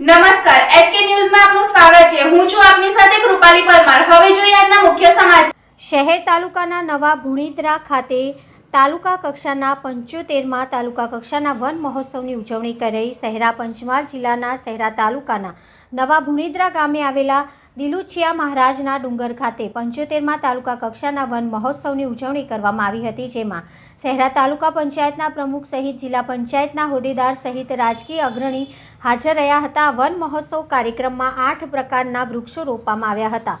નમસ્કાર એચકે ન્યૂઝમાં આપનું સ્વાગત છે. હું છું આપની સાથે કૃપાલી પરમાર. હવે જોઈએ આજના મુખ્ય સમાચાર. શહેર તાલુકાના નવા ભુણીદરા ખાતે તાલુકા કક્ષાના પંચોતેરમાં તાલુકા કક્ષાના વન મહોત્સવની ઉજવણી કરાઈ. શહેરા પંચમહાલ જિલ્લાના શહેરા તાલુકાના નવા ભુણિદ્રા ગામે આવેલા દિલુચિયા મહારાજના ડુંગર ખાતે પંચોતેરમાં તાલુકા કક્ષાના વન મહોત્સવની ઉજવણી કરવામાં આવી હતી, જેમાં શહેરા તાલુકા પંચાયતના પ્રમુખ સહિત જિલ્લા પંચાયતના હોદ્દેદાર સહિત રાજકીય અગ્રણી હાજર રહ્યા હતા. વન મહોત્સવ કાર્યક્રમમાં આઠ પ્રકારના વૃક્ષો રોપવામાં આવ્યા હતા.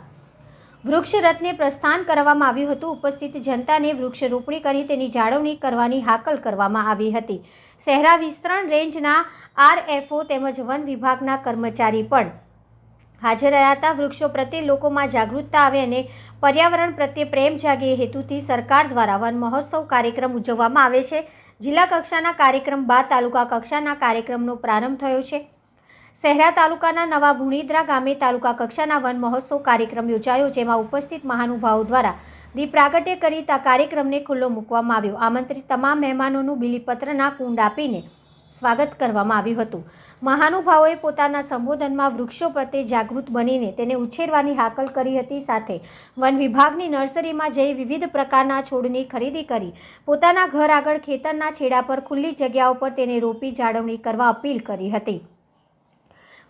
વૃક્ષ રથને પ્રસ્થાન કરવામાં આવ્યું હતું. ઉપસ્થિત જનતાને વૃક્ષ રોપણી કરી તેની જાળવણી કરવાની હાકલ કરવામાં આવી હતી. શહેરા વિસ્તરણ રેન્જના આરએફઓ તેમજ વન વિભાગના કર્મચારી પણ હાજર રહ્યા હતા. વૃક્ષો પ્રત્યે લોકોમાં જાગૃતતા આવે અને પર્યાવરણ પ્રત્યે પ્રેમ જાગે એ હેતુથી સરકાર દ્વારા વન મહોત્સવ કાર્યક્રમ ઉજવવામાં આવે છે. જિલ્લા કક્ષાના કાર્યક્રમ બાદ તાલુકા કક્ષાના કાર્યક્રમનો પ્રારંભ થયો છે. શહેરા તાલુકાના નવા ભુણીદ્રા ગામે તાલુકા કક્ષાના વન મહોત્સવ કાર્યક્રમ યોજાયો, જેમાં ઉપસ્થિત મહાનુભાવો દ્વારા દીપ પ્રાગટ્ય કરી કાર્યક્રમને ખુલ્લો મૂકવામાં આવ્યો. આમંત્રિત તમામ મહેમાનોનું બિલીપત્રના કુંડ આપીને સ્વાગત કરવામાં આવ્યું હતું. મહાનુભાવોએ પોતાના સંબોધનમાં વૃક્ષો પ્રત્યે જાગૃત બનીને તેને ઉછેરવાની હાકલ કરી હતી. સાથે વન વિભાગની નર્સરીમાં જઈ વિવિધ પ્રકારના છોડની ખરીદી કરી, પોતાના ઘર આગળ ખેતરના છેડા પર ખુલ્લી જગ્યાઓ પર તેને રોપી જાળવણી કરવા અપીલ કરી હતી.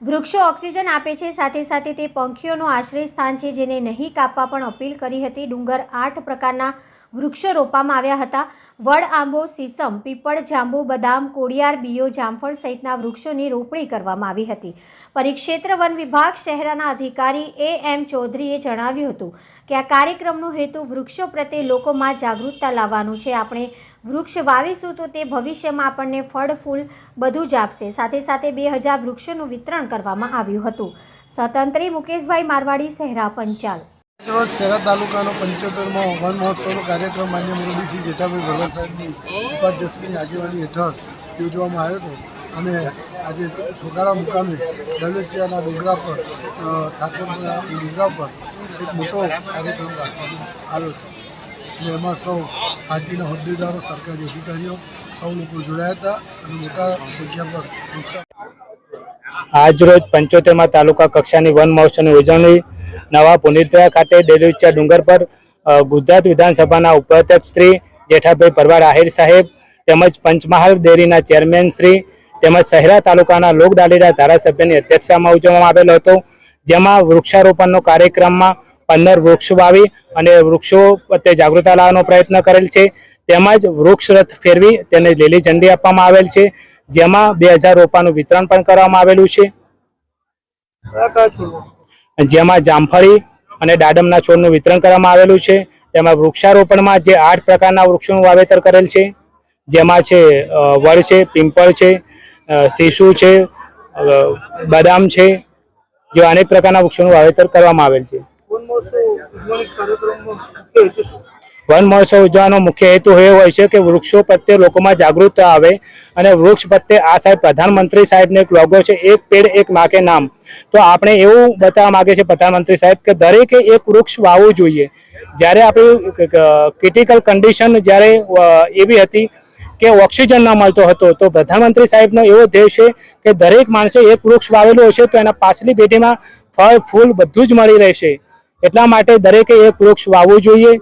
વૃક્ષો ઓક્સિજન આપે છે. સાથે સાથે તે પંખીઓનું આશ્રય સ્થાન છે જેને નહીં કાપવા પણ અપીલ કરી હતી. ડુંગર આઠ પ્રકારના વૃક્ષો રોપવામાં આવ્યા હતા. વડ આંબો, સીસમ, પીપળ, જાંબુ, બદામ કોડિયાર બીઓ જામફળ સહિતના વૃક્ષોની રોપણી કરવામાં આવી હતી. પરિક્ષેત્ર વન વિભાગ શહેરાના અધિકારી એ એમ ચૌધરીએ જણાવ્યું હતું કે આ કાર્યક્રમનો હેતુ વૃક્ષો પ્રત્યે લોકોમાં જાગૃતતા લાવવાનું છે. આપણે વૃક્ષ વાવીશું તો તે ભવિષ્યમાં આપણને ફળ, ફૂલ બધું જ આપશે. સાથે સાથે બે હજાર વૃક્ષોનું વિતરણ કરવામાં આવ્યું હતું. સ્વતંત્રી મુકેશભાઈ મારવાડી, શહેરા પંચાલ. રોજ શહેરા તાલુકાનો પંચોતેરમાં વન મહોત્સવનો કાર્યક્રમ માન્ય મુરલીસિંહ જેઠાભાઈ ભગવાન સાહેબની ઉપાધ્યક્ષની આગેવાની હેઠળ યોજવામાં આવ્યો હતો. અને આજે છોકાળા મુકામે દલેચિયાના ડુંગરા પર ઠાકોરના ડુંગરા પર એક મોટો કાર્યક્રમ રાખવામાં આવ્યો છે. અને એમાં સૌ પાર્ટીના હોદ્દેદારો, સરકારી અધિકારીઓ સૌ લોકો જોડાયા હતા અને મોટા જગ્યા પર વૃક્ષા આજરોજ પંચોતેરમાં તાલુકા કક્ષાની વન મહોત્સવની ઉજવણી નવા પુનિત્રા ખાતે દેલુચા ડુંગર પર ગુજરાત વિધાનસભાના ઉપાધ્યક્ષ શ્રી જેઠાભાઈ પરવાર આહિર સાહેબ તેમજ પંચમહાલ ડેરીના ચેરમેન શ્રી તેમજ શહેરા તાલુકાના લોકડાલીના ધારાસભ્યની અધ્યક્ષતામાં ઉજવવામાં આવેલો હતો, જેમાં વૃક્ષારોપણનો કાર્યક્રમમાં પંદર વૃક્ષો વાવી અને વૃક્ષો પ્રત્યે જાગૃતતા લાવવાનો પ્રયત્ન કરેલ છે. તેમજ વૃક્ષ રથ ફેરવી તેને લીલી ઝંડી આપવામાં આવેલ છે, જેમાં બે હજાર રોપાનું વિતરણ પણ કરવામાં આવેલું છે. જેમાં જામફળી અને દાડમના છોડનું વિતરણ કરવામાં આવેલું છે. તેમાં વૃક્ષારોપણમાં જે આઠ પ્રકારના વૃક્ષોનું વાવેતર કરેલ છે. જેમાં છે વડ છે, પિંપળ છે શીશુ છે બદામ છે, જેવા અનેક પ્રકારના વૃક્ષોનું વાવેતર કરવામાં આવેલ છે. વન મહોત્સવ ઉજવવાનો મુખ્ય હેતુ એ હોય છે કે વૃક્ષો પ્રત્યે લોકોમાં જાગૃતતા આવે અને વૃક્ષ પ્રત્યે આ સાહેબ પ્રધાનમંત્રી સાહેબનો એક લોગો છે, એક પેડ, એક માકે નામ. તો આપણે એવું બતાવવા માગે છે પ્રધાનમંત્રી સાહેબ કે દરેકે એક વૃક્ષ વાવવું જોઈએ. જ્યારે આપણી ક્રિટિકલ કન્ડિશન જ્યારે એવી હતી કે ઓક્સિજન ન મળતો હતો, તો પ્રધાનમંત્રી સાહેબનો એવો ધ્યેય છે કે દરેક માણસે એક વૃક્ષ વાવેલું હશે તો એના પાછલી પેઢીમાં ફળ, ફૂલ બધું જ મળી રહેશે. એટલા માટે દરેકે એક વૃક્ષ વાવવું જોઈએ.